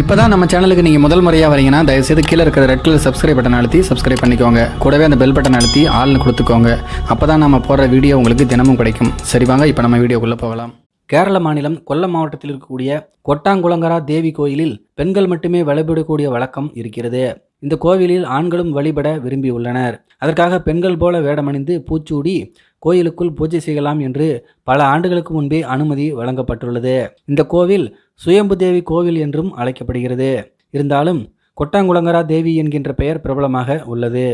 இப்போ தான் நம்ம சேனலுக்கு நீங்கள் முதல் முறையாக வரீங்கன்னா தயவுசெய்து கீழே இருக்கிற ரெட் கலர் சப்ஸ்கிரைப் பட்டன் அழுத்தி சப்ஸ்கிரைப் பண்ணிக்கோங்க. கூடவே அந்த பெல் பட்டன் அழுத்தி ஆள்னு கொடுத்துக்கோங்க. அப்போ தான் நம்ம போடுற வீடியோ உங்களுக்கு தினமும் கிடைக்கும். சரி வாங்க இப்போ நம்ம வீடியோக்குள்ளே போகலாம். கேரள மாநிலம் கொல்லம் மாவட்டத்தில் இருக்கக்கூடிய கொட்டாங்குளங்கரா தேவி கோயிலில் பெண்கள் மட்டுமே வழிபடக்கூடிய வழக்கம் இருக்கிறது. இந்த கோவிலில் ஆண்களும் வழிபட விரும்பியுள்ளனர். அதற்காக பெண்கள் போல வேடமணிந்து பூச்சூடி கோயிலுக்குள் பூஜை செய்யலாம் என்று பல ஆண்டுகளுக்கு முன்பே அனுமதி வழங்கப்பட்டுள்ளது. இந்த கோவில் சுயம்பு தேவி கோவில் என்றும் அழைக்கப்படுகிறது. இருந்தாலும் கொட்டாங்குளங்கரா தேவி என்கின்ற பெயர் பிரபலமாக உள்ளது.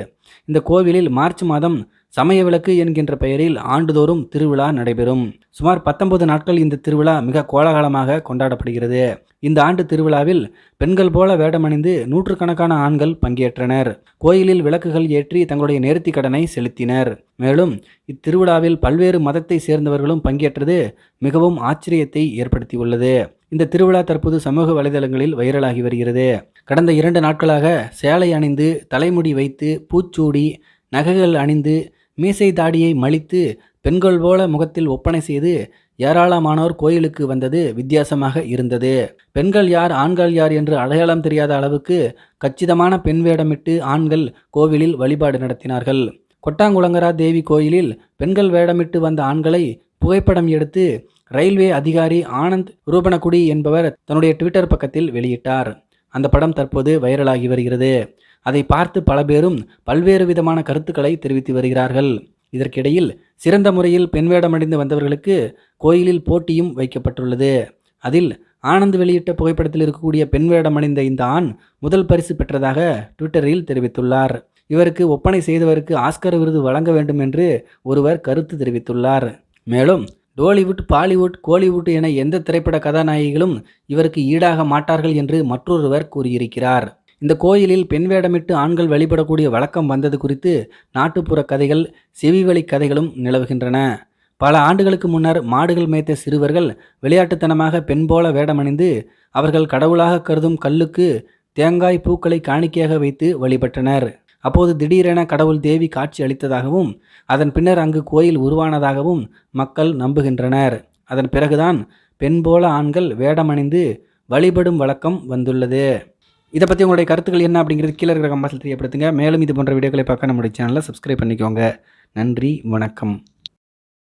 இந்த கோவிலில் மார்ச் மாதம் சமய விளக்கு என்கின்ற பெயரில் ஆண்டுதோறும் திருவிழா நடைபெறும். சுமார் பத்தொன்பது நாட்கள் இந்த திருவிழா மிக கோலாகலமாக கொண்டாடப்படுகிறது. இந்த ஆண்டு திருவிழாவில் பெண்கள் போல வேடமணிந்து நூற்றுக்கணக்கான ஆண்கள் பங்கேற்றனர். கோயிலில் விளக்குகள் ஏற்றி தங்களுடைய நேர்த்தி கடனை செலுத்தினர். மேலும் இத்திருவிழாவில் பல்வேறு மதத்தை சேர்ந்தவர்களும் பங்கேற்றது மிகவும் ஆச்சரியத்தை ஏற்படுத்தியுள்ளது. இந்த திருவிழா தற்போது சமூக வலைதளங்களில் வைரலாகி வருகிறது. கடந்த இரண்டு நாட்களாக சேலை அணிந்து தலைமுடி வைத்து பூச்சூடி நகைகள் அணிந்து மீசை தாடியை மலித்து பெண்கள் போல முகத்தில் ஒப்பனை செய்து ஏராளமானோர் கோயிலுக்கு வந்தது வித்தியாசமாக இருந்தது. பெண்கள் யார் ஆண்கள் யார் என்று அடையாளம் தெரியாத அளவுக்கு கச்சிதமான பெண் வேடமிட்டு ஆண்கள் கோவிலில் வழிபாடு நடத்தினார்கள். கொட்டாங்குளங்கரா தேவி கோயிலில் பெண்கள் வேடமிட்டு வந்த ஆண்களை புகைப்படம் எடுத்து ரயில்வே அதிகாரி ஆனந்த் ரூபனகுடி என்பவர் தன்னுடைய ட்விட்டர் பக்கத்தில் வெளியிட்டார். அந்த படம் தற்போது வைரலாகி வருகிறது. அதை பார்த்து பல பேரும் பல்வேறு விதமான கருத்துக்களை தெரிவித்து வருகிறார்கள். இதற்கிடையில் சிறந்த முறையில் பெண் வேடமடைந்து வந்தவர்களுக்கு கோயிலில் போட்டியும் வைக்கப்பட்டுள்ளது. அதில் ஆனந்த் வெளியிட்ட புகைப்படத்தில் இருக்கக்கூடிய பெண் வேடமடைந்த இந்த ஆண் முதல் பரிசு பெற்றதாக ட்விட்டரில் தெரிவித்துள்ளார். இவருக்கு ஒப்பனை செய்தவருக்கு ஆஸ்கர் விருது வழங்க வேண்டும் என்று ஒருவர் கருத்து தெரிவித்துள்ளார். மேலும் டோலிவுட் பாலிவுட் கோலிவுட் என எந்த திரைப்பட கதாநாயகிகளும் இவருக்கு ஈடாக மாட்டார்கள் என்று மற்றொருவர் கூறியிருக்கிறார். இந்த கோயிலில் பெண் வேடமிட்டு ஆண்கள் வழிபடக்கூடிய வழக்கம் வந்தது குறித்து நாட்டுப்புற கதைகள் செவிவழி கதைகளும் நிலவுகின்றன. பல ஆண்டுகளுக்கு முன்னர் மாடுகள் மேய்த்த சிறுவர்கள் விளையாட்டுத்தனமாக பெண் போல வேடமணிந்து அவர்கள் கடவுளாக கருதும் கல்லுக்கு தேங்காய் பூக்களை காணிக்கையாக வைத்து வழிபட்டனர். அப்போது திடீரென கடவுள் தேவி காட்சி அளித்ததாகவும் அதன் பின்னர் அங்கு கோயில் உருவானதாகவும் மக்கள் நம்புகின்றனர். அதன் பிறகுதான் பெண் போல ஆண்கள் வேடமணிந்து வழிபடும் வழக்கம் வந்துள்ளது. இதை பற்றி உங்களுடைய கருத்துக்கள் என்ன அப்படிங்கிறது கீழே இருக்கிற கம்பாசில் தெரியப்படுத்துங்க. மேலும் இது போன்ற வீடியோக்களை பார்க்க நம்முடைய சேனலை சப்ஸ்கிரைப் பண்ணிக்கோங்க. நன்றி வணக்கம்.